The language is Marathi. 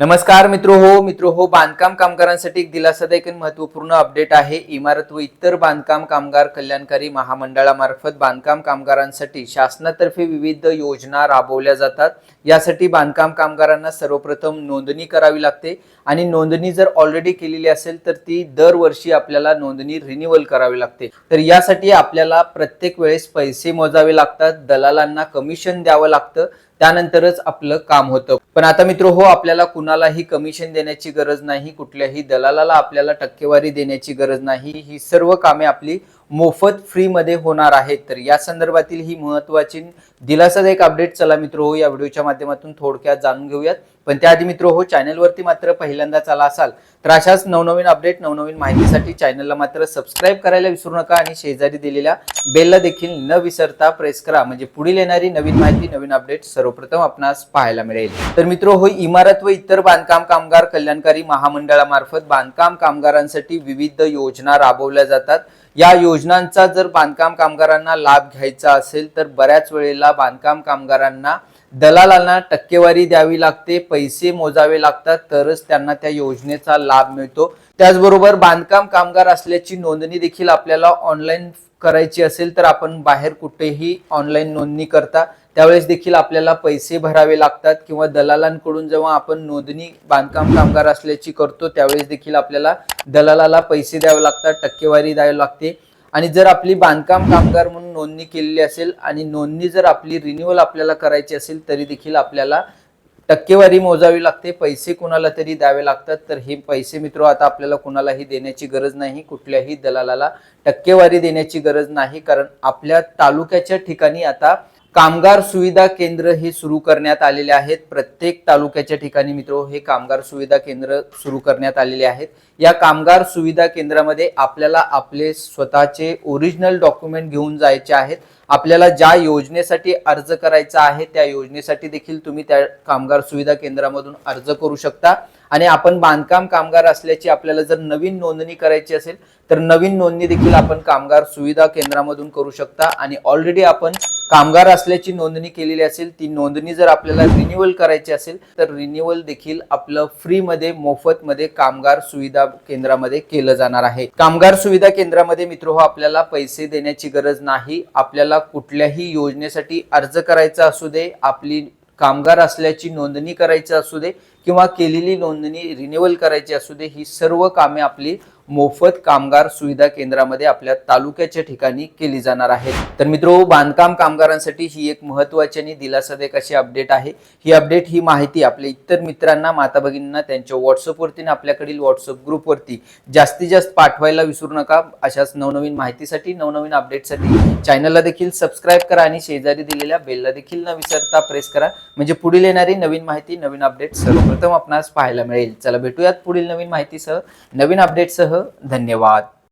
नमस्कार मित्र हो मित्र हो बांधकाम कामगारांसाठी एक दिलासादायक आणि महत्त्वपूर्ण अपडेट आहे. इमारत व इतर बांधकाम कामगार कल्याणकारी महामंडळामार्फत बांधकाम कामगारांसाठी शासनातर्फे विविध योजना राबवल्या जातात. यासाठी बांधकाम कामगारांना सर्वप्रथम नोंदणी करावी लागते आणि नोंदणी जर ऑलरेडी केलेली असेल तर ती दरवर्षी आपल्याला नोंदणी रिन्युअल करावी लागते. तर यासाठी आपल्याला प्रत्येक वेळेस पैसे मोजावे लागतात दलालांना कमिशन द्यावं लागतं. त्यानंतरच आपलं काम होतं. पण आता मित्र हो आपल्याला कुणालाही कमिशन देण्याची गरज नाही कुठल्याही दलालाला आपल्याला टक्केवारी देण्याची गरज नाही. ही सर्व कामे आपली मोफत फ्रीमध्ये होणार आहेत तर या संदर्भातील ही महत्वाची दिलासादायक अपडेट चला मित्र हो या व्हिडिओच्या माध्यमातून थोडक्यात जाणून घेऊयात. पण त्याआधी मित्र हो चॅनलवरती मात्र पहिल्यांदाच आला असाल तर अशाच नवनवीन अपडेट नवनवीन माहितीसाठी चॅनलला मात्र सबस्क्राईब करायला विसरू नका आणि शेजारी दिलेल्या बेलला देखील न विसरता प्रेस करा. म्हणजे पुढील येणारी नवीन माहिती नवीन अपडेट सर्वप्रथम आपणास पाहायला मिळेल. तर मित्र हो इमारत व इतर बांधकाम कामगार कल्याणकारी महामंडळामार्फत बांधकाम कामगारांसाठी विविध योजना राबवल्या जातात. या योजना योजनांचा जर बांधकाम कामगारांना लाभ घ्यायचा असेल तर बऱ्याच वेळेला बांधकाम कामगारांना दलालांना टक्केवारी द्यावी लागते पैसे मोजावे लागतात तरच त्यांना त्या योजनेचा लाभ मिळतो. त्याचबरोबर बांधकाम कामगार असल्याची नोंदणी देखील आपल्याला ऑनलाईन करायची असेल तर आपण बाहेर कुठेही ऑनलाईन नोंदणी करता. त्यावेळेस देखील आपल्याला पैसे भरावे लागतात किंवा दलालांकडून जेव्हा आपण नोंदणी बांधकाम कामगार असल्याची करतो त्यावेळेस देखील आपल्याला दलालाला पैसे द्यावे लागतात टक्केवारी द्यावी लागते. आणि जर आपली बांधकाम कामगार म्हणून नोंदणी केलेली असेल आणि नोंदणी जर आपली रिन्युअल आपल्याला करायची असेल तरी देखील आपल्याला टक्केवारी मोजावी लागते. पैसे कुणाला तरी द्यावे लागतात. तर हे पैसे मित्र आता आपल्याला कुणालाही देण्याची गरज नाही. कुठल्याही दलालाला टक्केवारी देण्याची गरज नाही. कारण आपल्या तालुक्याच्या ठिकाणी आता कामगार सुविधा केंद्र हे सुरू करण्यात आलेले आहेत. प्रत्येक तालुक्याच्या ठिकाणी मित्र हे कामगार सुविधा केंद्र सुरू करण्यात आलेले आहेत. या कामगार सुविधा केंद्रामध्ये आपल्याला आपले स्वतःचे ओरिजिनल डॉक्युमेंट घेऊन जायचे आहेत. आपल्याला ज्या योजनेसाठी अर्ज करायचा आहे त्या योजनेसाठी देखील तुम्ही त्या कामगार सुविधा केंद्रामधून अर्ज करू शकता. आणि आपण बांधकाम कामगार असल्याची आपल्याला जर नवीन नोंदणी करायची असेल तर नवीन नोंदणी देखील आपण कामगार सुविधा केंद्रामधून करू शकता. आणि ऑलरेडी आपण कामगार असल्याची नोंदणी केलेली असेल ती नोंदणी जर आपल्याला रिन्युअल करायची असेल तर रिन्युअल देखील आपलं फ्रीमध्ये मोफतमध्ये कामगार सुविधा केंद्रामध्ये केलं जाणार आहे. कामगार सुविधा केंद्रामध्ये मित्र हो आपल्याला पैसे देण्याची गरज नाही. आपल्याला कुठल्याही योजनेसाठी अर्ज करायचा असू दे आपली कामगार असल्याची नोंदणी करायची असू दे किंवा केलेली नोंदणी रिन्युअल करायची असू दे ही सर्व कामे आपली मोफत कामगार सुविधा केंद्रामध्ये आपल्या तालुक्याच्या ठिकाणी केली जाणार आहेत तर मित्र बांधकाम कामगारांसाठी ही एक महत्वाची आणि दिलासादायक अशी अपडेट आहे. ही अपडेट ही माहिती आपल्या इतर मित्रांना माता भगिनींना त्यांच्या व्हॉट्सअपवरती आपल्याकडील व्हॉट्सअप ग्रुपवरती जास्तीत जास्त पाठवायला विसरू नका. अशाच नवनवीन माहितीसाठी नवनवीन अपडेटसाठी चॅनलला देखील सबस्क्राईब करा आणि शेजारी दिलेल्या बेलला देखील न विसरता प्रेस करा. म्हणजे पुढील येणारी नवीन माहिती नवीन अपडेट सर्वप्रथम आपणास पाहायला मिळेल. चला भेटूयात पुढील नवीन माहितीसह. नवीन अपडेटसह धन्यवाद.